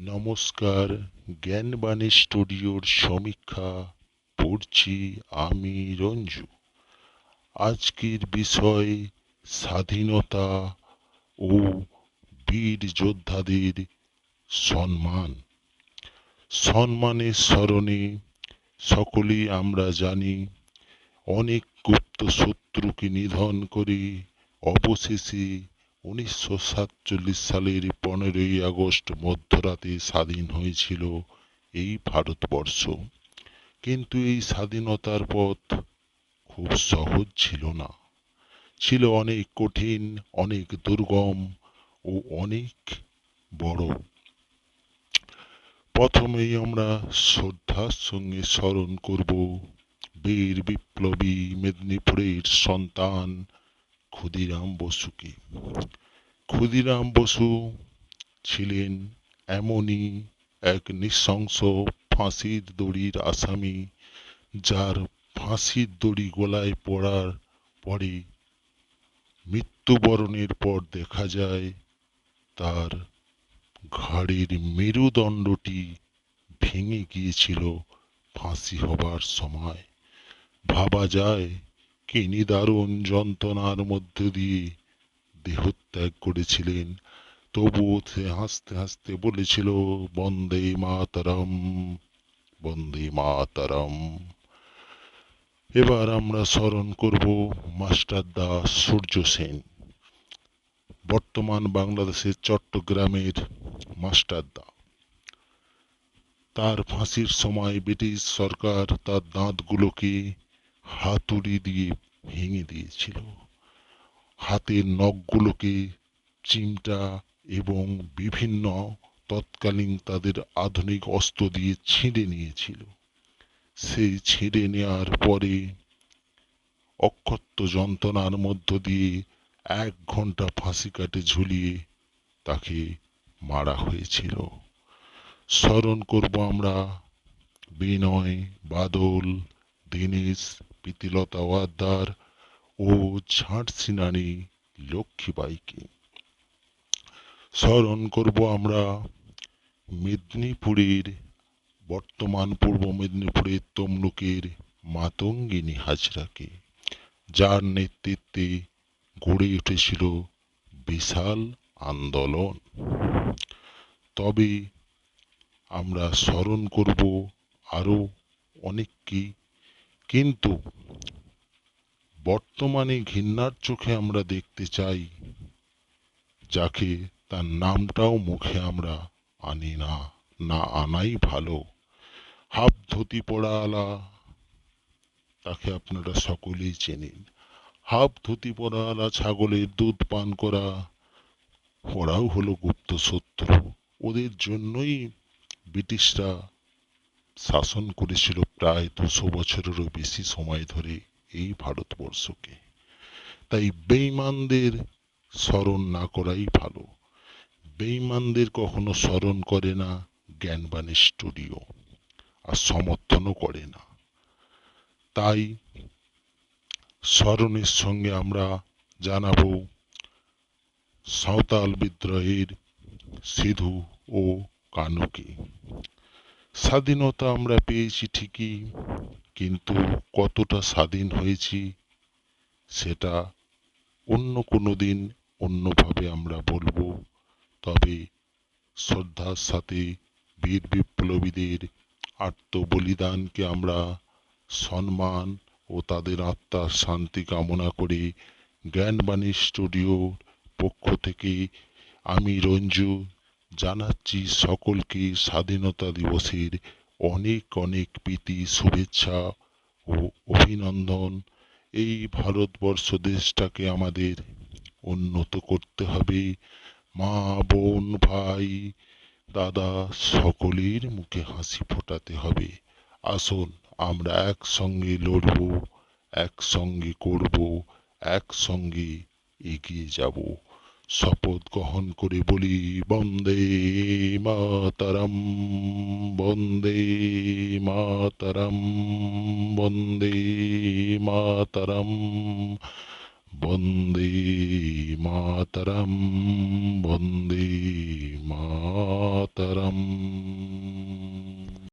নমস্কার, জ্ঞানবাণী স্টুডিওর সমীক্ষা পড়ছি আমি রঞ্জু। আজকের বিষয় স্বাধীনতা ও বীর যোদ্ধাদের সম্মান। সম্মানের স্মরণে সকলেই আমরা জানি, অনেক গুপ্ত শত্রুকে নিধন করে অবশেষে উনিশশো সাতচল্লিশ সালের পনেরোই আগস্ট মধ্যরাতে স্বাধীন হয়েছিল এই ভারতবর্ষ। কিন্তু এই স্বাধীনতার পথ খুব সহজ ছিল না। ছিল অনেক কঠিন, অনেক দুর্গম ও অনেক বড়। প্রথমেই আমরা শ্রদ্ধার সঙ্গে স্মরণ করব বীর বিপ্লবী মেদিনীপুরের সন্তান ক্ষুদিরাম বসুকে। ক্ষুদিরাম বসু ছিলেন এমনই এক নৃশংস ফাঁসির দড়ির আসামি, যার ফাঁসির দড়ি গলায় পড়ার পরে মৃত্যুবরণের পর দেখা যায় তার ঘাড়ের মেরুদণ্ডটি ভেঙে গিয়েছিল ফাঁসি হবার সময়। ভাবা যায় কি নিদারুণ যন্ত্রণার মধ্য দিয়ে দেহত্যাগ করেছিলেন। তবুও সে হাসতে হাসতে বলেছিল, বন্দে মাতারম বন্দে মাতারম। এবার আমরা স্মরণ করব মাস্টার দাস সূর্য সেন। বর্তমান বাংলাদেশের চট্টগ্রামের মাস্টার দা। তার ফাঁসির সময় ব্রিটিশ সরকার তার দাঁতগুলোকে হাতুড়ি দিয়ে ভেঙে দিয়েছিল। হাতের নখগুলোকে চিমটা এবং বিভিন্ন তৎকালীন তাদের আধুনিক অস্ত্র দিয়ে ছিঁড়ে নিয়েছিল। সেই ছিঁড়ে নেওয়ার পরে অক্ষত্য যন্ত্রণার মধ্য দিয়ে এক ঘণ্টা ফাঁসি কাটে ঝুলিয়ে তাকে মারা হয়েছিল। স্মরণ করব আমরা বিনয়, বাদল, দীনেশ, প্রীতিলতা ওয়াদ্দার ও ঝাঁটসি নারী লক্ষ্মীবাইকে স্মরণ করব আমরা মেদিনীপুরের, বর্তমান পূর্ব মেদিনীপুরের তমলুকের মাতঙ্গিনী হাজরাকে, যার নেতৃত্বে গড়ে উঠেছিল বিশাল আন্দোলন। তবে আমরা স্মরণ করব আরও অনেককে, কিন্তু বর্তমানে ঘৃণার চোখে আমরা দেখতে চাই, যাকে তার নামটাও মুখে আমরা আনি না না আনাই ভালো। হাফ ধুতি পড়াওয়ালা তাকে আপনারা সকলেই চেনেন। হাফ ধুতি পড়াওয়ালা ছাগলের দুধ পান করা, ওরাও হলো গুপ্ত শত্রু। ওদের জন্যই ব্রিটিশরা শাসন করেছিল প্রায় দুশো বছরেরও বেশি সময় ধরে। এই ভারতবর্ষকে। তাই বেইমানদের স্মরণ না করাই ভালো। বেইমানদের কখনো স্মরণ করে না জ্ঞানবাণী স্টুডিও। আর সমর্থনও করে না। তাই স্মরণের সঙ্গে আমরা জানাব, সাঁওতাল বিদ্রোহের সিধু ও কানুকে। স্বাধীনতা আমরা পেয়েছি ঠিকই কিন্তু কতটা স্বাধীন হয়েছি, সেটা অন্য কোনো দিন অন্যভাবে আমরা বলব। তবে শ্রদ্ধার সাথে বীর বিপ্লবীদের আত্মবলিদানকে আমরা সম্মান ও তাদের আত্মার শান্তি কামনা করে জ্ঞানবাণী স্টুডিওর পক্ষ থেকে আমি রঞ্জু জানাচ্ছি সকলকে স্বাধীনতা দিবসের অনেক অনেক প্রীতি, শুভেচ্ছা ও অভিনন্দন। এই ভারতবর্ষ দেশটাকে আমাদের উন্নত করতে হবে। মা, বোন, ভাই, দাদা সকলের মুখে হাসি ফোটাতে হবে। আসুন আমরা একসঙ্গে লড়ব, একসঙ্গে করব, একসঙ্গে এগিয়ে যাব। শপথ গ্রহণ করে বলি, বন্দে মাতারাম বন্দে মাতারাম বন্দে মাতারাম বন্দে মাতারাম বন্দে মাতারাম। রাম